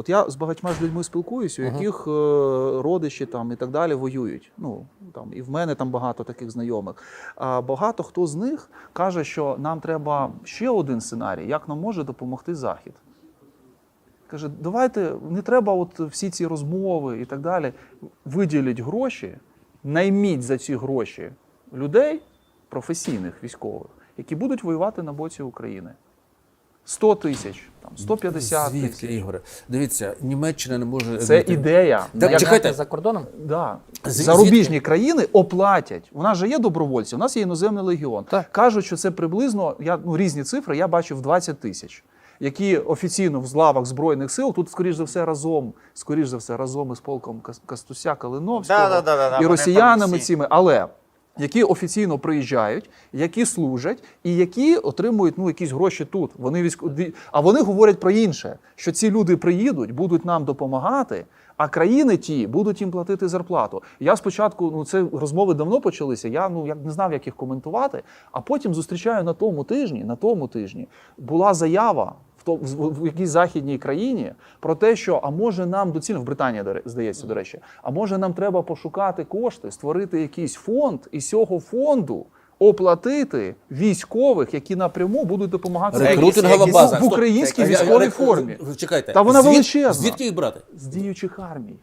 От я з багатьма ж людьми спілкуюся, у яких е, родичі там і так далі воюють. Ну там і в мене там багато таких знайомих. А багато хто з них каже, що нам треба ще один сценарій, як нам може допомогти Захід. Каже, давайте не треба от всі ці розмови і так далі. Виділіть гроші, найміть за ці гроші людей, професійних військових, які будуть воювати на боці України. 100 тисяч, там, 150 Звідки, тисяч. Ігоре? Дивіться, Німеччина не може. Це ідея. Так, Як- чекайте. за кордоном? Да. Звід- Зарубіжні країни оплатять. У нас же є добровольці, у нас є іноземний легіон. Так. Кажуть, що це приблизно я, ну, різні цифри, я бачив 20 тисяч. Які офіційно в лавах Збройних сил, тут, скоріш за все, разом, скоріш за все, разом із полком Кас- Кастуся Калиновського Да-да-да-да, і росіянами цими, але які офіційно приїжджають, які служать, і які отримують ну, якісь гроші тут. Вони військо... А вони говорять про інше: що ці люди приїдуть, будуть нам допомагати, а країни ті будуть їм платити зарплату. Я спочатку, ну це розмови давно почалися. Я ну як не знав, як їх коментувати. А потім зустрічаю на тому тижні. На тому тижні була заява. В то в, в якійсь західній країні про те, що а може нам доцільно в Британії здається, до речі, а може нам треба пошукати кошти, створити якийсь фонд і з цього фонду оплатити військових, які напряму будуть допомагати Рекрутингова база. в українській військовій формі Чекайте. Та вона звід- величезна. Звідки їх брати? з діючих армій.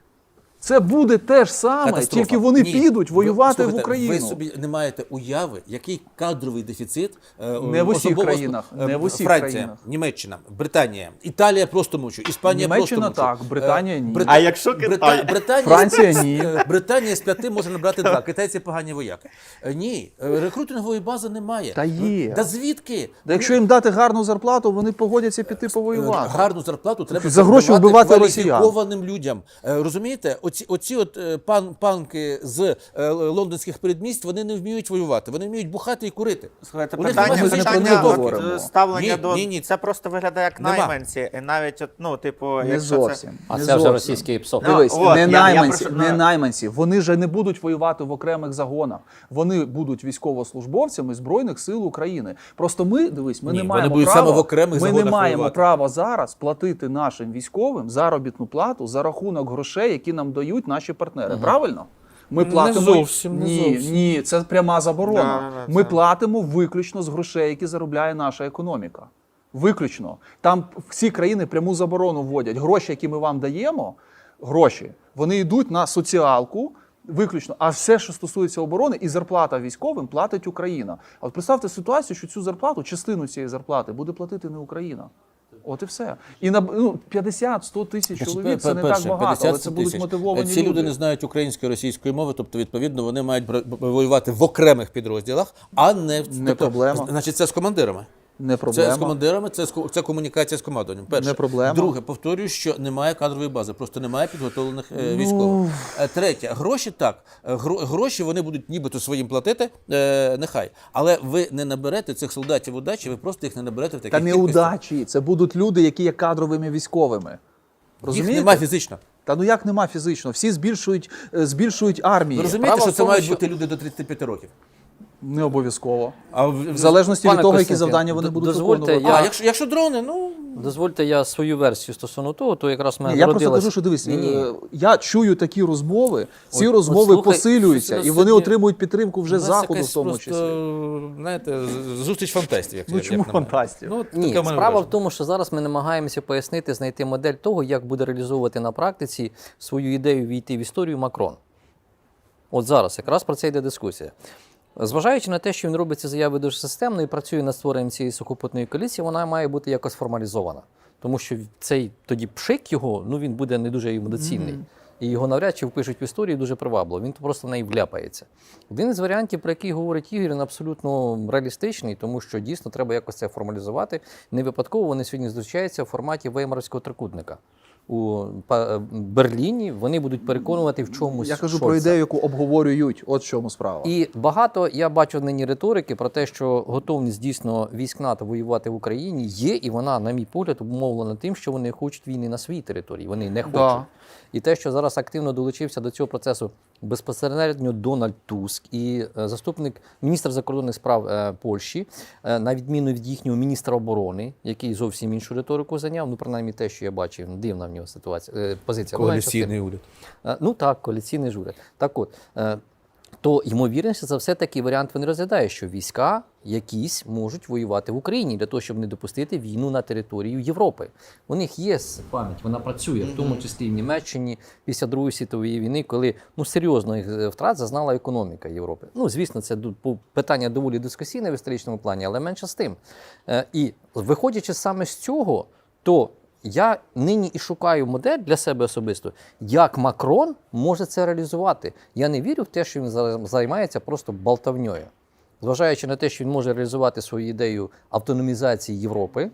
Це буде те ж саме, Катастрофа. тільки вони Ні. підуть Ви- воювати в слухайте, Україну. Ви собі не маєте уяви, який кадровий дефіцит е, Не в усіх особливо, країнах, е, не в усіх Франція, країнах. Німеччина, Британія, Італія просто мовчу, Іспанія Німеччина просто мовчу. так, Британія ні. А якщо Китай? Британія, Франція ні. Е, Британія з п'яти може набрати два. Китайці погані вояки. Е, Ні, е, рекрутингової бази немає. Та є. Та звідки? Та якщо їм дати гарну зарплату, вони погодяться піти повоювати. Гарну зарплату треба За гроші давати вбивати росіян. кваліфікованим людям. Е, Розумієте, оці, оці от е, пан, панки з е, лондонських передмість вони не вміють воювати, вони вміють бухати і курити. Слухайте, У питання, питання е, ставлення Ні, до ні, ні. це просто виглядає як Нема. найманці. І навіть от, ну, типу, Не якщо зовсім. А не це вже зовсім. російський ПСО. Ну, Дивись, от, не я- я найманці, прошу- не найманці. Вони же не будуть воювати в окремих загонах. Вони будуть військовослужбовцями збройних сил України. Просто ми дивись, ми Ні, не вони маємо будуть права, саме в окремих Ми не маємо воювати. права зараз платити нашим військовим заробітну плату за рахунок грошей, які нам дають наші партнери. Правильно? Ми Не платимо зовсім, не ні, зовсім. ні, це пряма заборона. Да, да, да, Ми це- платимо виключно з грошей, які заробляє наша економіка. Виключно. Там всі країни пряму заборону вводять. Гроші, які ми вам даємо, гроші, вони йдуть на соціалку. Виключно, а все, що стосується оборони, і зарплата військовим платить Україна. А от представте ситуацію, що цю зарплату, частину цієї зарплати, буде платити не Україна. От і все. І на ну, 50-100 тисяч чоловік це не так багато, 50 але це будуть тисяч. мотивовані Ці люди люди. не знають української російської мови, тобто, відповідно, вони мають воювати в окремих підрозділах, а не в Не тобто, проблема. Значить, це з командирами. Не Це з командирами, це, це комунікація з командуванням. Перше. Не проблема. Друге, повторюю, що немає кадрової бази, просто немає підготовлених Ну. е, військових. Е, Третє, гроші так. Е, Гроші вони будуть нібито своїм платити, е, нехай. Але ви не наберете цих солдатів удачі, ви просто їх не наберете в таких Та не кількостях. удачі. Це будуть люди, які є кадровими військовими. Їх немає фізично. Та ну як нема фізично? Всі збільшують, е, збільшують армії. Ви розумієте, Справа що це мають що- бути люди до 35 років. Не обов'язково. А в, В залежності від того, які завдання вони будуть дозвольте, виконувати. А, якщо, якщо дрони, ну Дозвольте я свою версію стосовно того, то якраз мене Ні, я просто кажу, що дивись, Ні-ні. е, я чую такі розмови, ці От- розмови от слухай, посилюються, і вони сьогодні- отримують підтримку вже заходу, в тому просто, числі. Знаєте, зустріч фантастів. Як Ну як чому мене. фантастів? Ну, Ні, справа в тому, що зараз ми намагаємося пояснити, знайти модель того, як буде реалізовувати на практиці свою ідею війти в історію Макрон. От зараз якраз про це йде дискусія. Зважаючи на те, що він робить ці заяви дуже системно і працює над створенням цієї сухопутної коаліції, вона має бути якось формалізована. Тому що цей тоді пшик його, ну він буде не дуже йому доцільний. І його навряд чи впишуть в історію дуже привабливо. Він просто в неї вляпається. Один із варіантів, про який говорить Ігор, він абсолютно реалістичний, тому що дійсно треба якось це формалізувати. Не випадково вони сьогодні зустрічаються в форматі веймарського трикутника. У Па- Берліні вони будуть переконувати в чомусь. Я кажу про ідею, яку обговорюють. От в чому справа. І багато я бачу нині риторики про те, що готовність дійсно військ НАТО воювати в Україні є, і вона, на мій погляд, обумовлена тим, що вони хочуть війни на своїй території. Вони не хочуть. Да. І те, що зараз зараз активно долучився до цього процесу безпосередньо Дональд Туск і е, заступник міністра закордонних справ е, Польщі, е, на відміну від їхнього міністра оборони, який зовсім іншу риторику зайняв. Ну, принаймні те, що я бачив, дивна в нього ситуація е, позиція. Коаліційний уряд. Е, Ну так, коаліційний журі. Так от, е, то ймовірніше за все такий варіант вони розглядають, що війська якісь можуть воювати в Україні для того, щоб не допустити війну на територію Європи. У них є пам'ять, вона працює, в тому числі і в Німеччині після Другої світової війни, коли ну серйозних е, втрат зазнала економіка Європи. Ну звісно, це питання доволі дискусійне в історичному плані, але менше з тим. І виходячи саме з цього, то я нині і шукаю модель для себе особисто, як Макрон може це реалізувати. Я не вірю в те, що він займається просто болтавньою. Зважаючи на те, що він може реалізувати свою ідею автономізації Європи,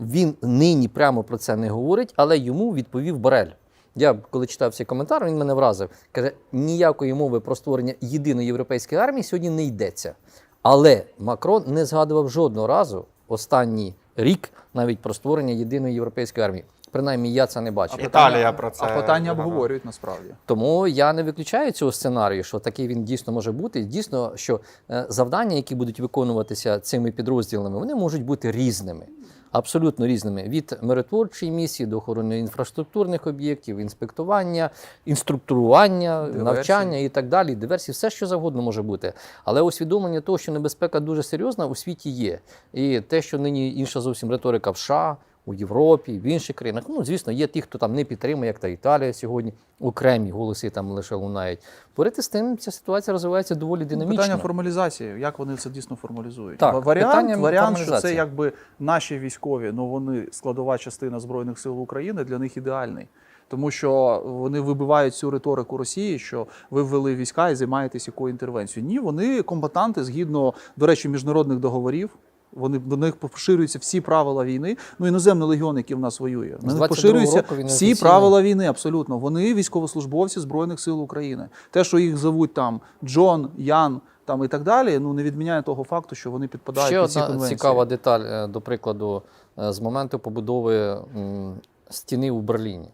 він нині прямо про це не говорить, але йому відповів Борель. Я коли читав цей коментар, він мене вразив. Каже, ніякої мови про створення єдиної європейської армії сьогодні не йдеться. Але Макрон не згадував жодного разу останній рік навіть про створення єдиної європейської армії. Принаймні, я це не бачив. Італія про це. А питання обговорюють насправді. Тому я не виключаю цього сценарію, що такий він дійсно може бути. Дійсно, що е, завдання, які будуть виконуватися цими підрозділами, вони можуть бути різними. Абсолютно різними від миротворчої місії до охорони інфраструктурних об'єктів, інспектування, інструктурування, Диверсії. навчання і так далі. Диверсії, все що завгодно може бути. Але усвідомлення того, що небезпека дуже серйозна, у світі є. І те, що нині інша зовсім риторика в США, у Європі, в інших країнах. Ну, звісно, є ті, хто там не підтримує, як та Італія сьогодні, окремі голоси там лише лунають. Поряд з тим, ця ситуація розвивається доволі динамічно. Питання формалізації, як вони це дійсно формалізують. Так, варіант, питання варіант, що це якби наші військові, ну вони складова частина Збройних сил України, для них ідеальний. Тому що вони вибивають цю риторику Росії, що ви ввели війська і займаєтесь якою інтервенцією. Ні, вони комбатанти згідно, до речі, міжнародних договорів. Вони до них поширюються всі правила війни. Ну іноземний легіон, який в нас воює, на них поширюються всі правила війни. Абсолютно, вони військовослужбовці збройних сил України. Те, що їх зовуть там Джон, Ян там і так далі, ну не відміняє того факту, що вони підпадають Ще під ці одна конвенції. цікава деталь, е, до прикладу, е, з моменту побудови стіни у Берліні.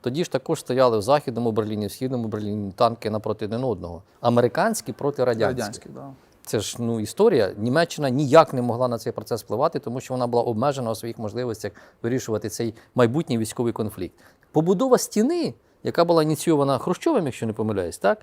Тоді ж також стояли в Західному Берліні, в Східному Берліні танки напроти один одного. Американські проти радянських. радянські. Да. Це ж ну історія. Німеччина ніяк не могла на цей процес впливати, тому що вона була обмежена у своїх можливостях вирішувати цей майбутній військовий конфлікт. Побудова стіни, яка була ініційована Хрущовим, якщо не помиляюсь, так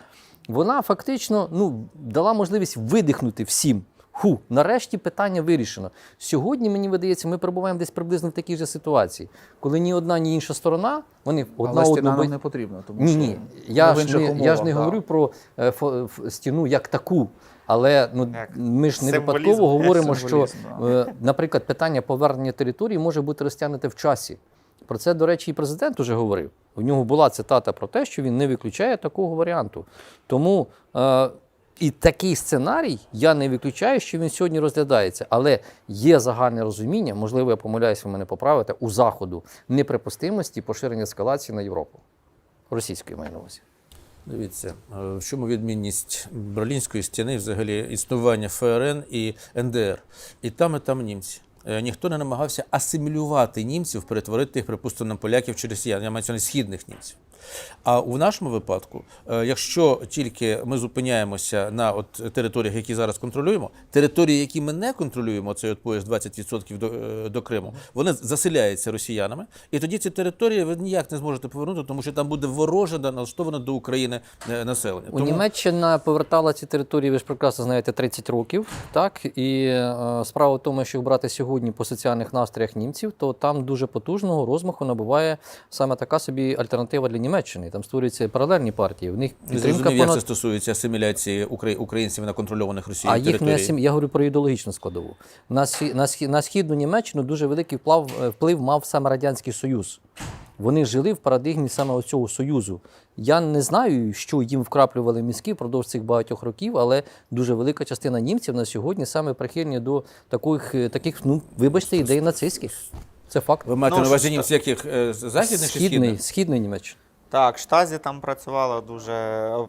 вона фактично ну, дала можливість видихнути всім. Ху, нарешті питання вирішено. Сьогодні мені видається, ми перебуваємо десь приблизно в такій же ситуації, коли ні одна, ні інша сторона, вони одна Але стіна нам не потрібна. Тому ні, що ні. Я ж не, я ж не да. говорю про е, фо- ф- стіну як таку. Але ну Як ми ж не символізм. випадково говоримо, що, е, наприклад, питання повернення території може бути розтягнуте в часі. Про це, до речі, і президент уже говорив. У нього була цитата про те, що він не виключає такого варіанту. Тому е, і такий сценарій я не виключаю, що він сьогодні розглядається. Але є загальне розуміння, можливо, я помиляюся, ви мене поправите, у заходу неприпустимості поширення ескалації на Європу. Російської на увазі. Дивіться, е, в чому відмінність Берлінської стіни, взагалі існування ФРН і НДР. І там, і там німці. Е, Ніхто не намагався асимілювати німців, перетворити їх, припустимо, на поляків чи росіян. Я маю на східних німців. А у нашому випадку, е, якщо тільки ми зупиняємося на от територіях, які зараз контролюємо, території, які ми не контролюємо, цей от пояс 20% до, е, до Криму, вони заселяються росіянами, і тоді ці території ви ніяк не зможете повернути, тому що там буде вороже налаштоване до України населення. У Німеччина повертала ці території, ви ж прекрасно знаєте, 30 років. Так і е, справа в тому, що брати сьогодні по соціальних настроях німців, то там дуже потужного розмаху набуває саме така собі альтернатива для Німеччини. Там створюються паралельні партії. В них підтримка понад... як це стосується асиміляції укра- українців на контрольованих Росією а їх не асим... я говорю про ідеологічну складову. На, схі... на, схі... на східну Німеччину дуже великий е, вплив мав саме Радянський Союз. Вони жили в парадигмі саме цього союзу. Я не знаю, що їм вкраплювали мізки впродовж цих багатьох років, але дуже велика частина німців на сьогодні саме прихильні до таких, е, таких ну вибачте, ідей нацистських. Це факт. Ви маєте Ну, на увазі німців яких е, західних чи Східний, східних? східний Німеччина. Так, Штазі там працювала дуже.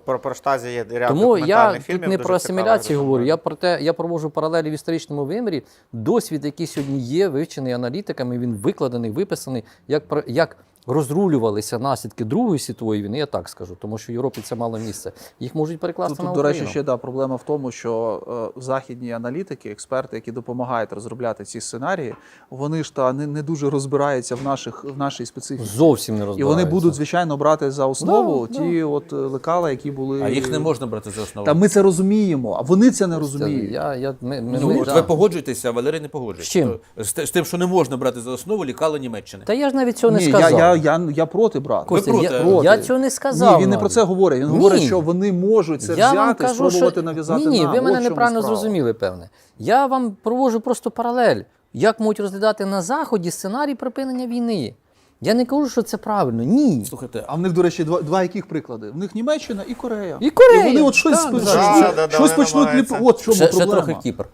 Про, про Штазі є ряд Тому я документальних тут не дуже про асиміляцію говорю. Я про те, я проводжу паралелі в історичному вимірі. Досвід, який сьогодні є, вивчений аналітиками, він викладений, виписаний, як про- як розрулювалися наслідки Другої світової війни, я так скажу, тому що в Європі це мало місце. Їх можуть перекласти Тут, на до речі, ще да, проблема в тому, що е, західні аналітики, експерти, які допомагають розробляти ці сценарії, вони ж та не, не дуже розбираються в наших в нашій специфіці. зовсім не І вони будуть, звичайно, брати за основу Да, ті от е, лекала, які були. А їх не можна брати за основу. Та ми це розуміємо, а вони це не розуміють. Я, я, ми, ми, Ну, ми- от да. ви погоджуєтеся, а Валерій не погоджується. З? З, тим, що не можна брати за основу лікала Німеччини. Та я ж навіть цього не Ні, сказав. я, я, я проти брата. Костя, Ви я, проти? я цього не сказав. Ні, він не про це говорить. Він Ні. говорить, що вони можуть це я взяти, кажу, спробувати що... нав'язати Ні, ні, нам. ви мене неправильно справа. зрозуміли, певне. Я вам проводжу просто паралель, як можуть розглядати на Заході сценарій припинення війни. Я не кажу, що це правильно. Ні. Слухайте, А в них, до речі, два, два яких приклади? В них Німеччина і Корея. І Корея, І вони от щось, так, щось, да. щось, Да, да, да, щось вони почнуть ліп... От в чому ще, ще трохи Кіпр.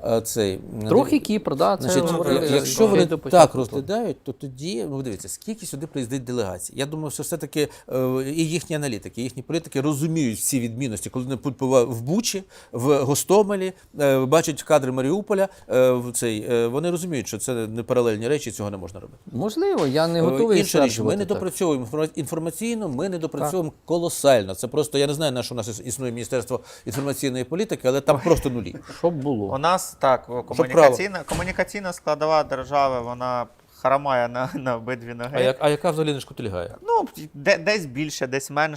А, Цей, Трохи Кіпр, да, це Значить, говорили, якщо вони до початку. так розглядають, то тоді ну дивіться, скільки сюди приїздить делегацій. Я думаю, що все-таки е, і їхні аналітики, і їхні політики розуміють всі відмінності, коли вони побувають в Бучі, в Гостомелі, е, бачать кадри Маріуполя. е, в цей е, вони розуміють, що це не паралельні речі, цього не можна робити. Можливо, я не Е, готовий Інша річ, ми не допрацьовуємо інформа- інформаційно, ми не допрацьовуємо колосально. Це просто я не знаю, на що у нас іс- існує Міністерство інформаційної політики, але там просто нулі. Щоб було. У нас так, комунікаційна, комунікаційна складова держави, вона харамає на, на обидві ноги. А, як, а яка взагалі не шкутильгає? Ну, де, десь більше, десь менше.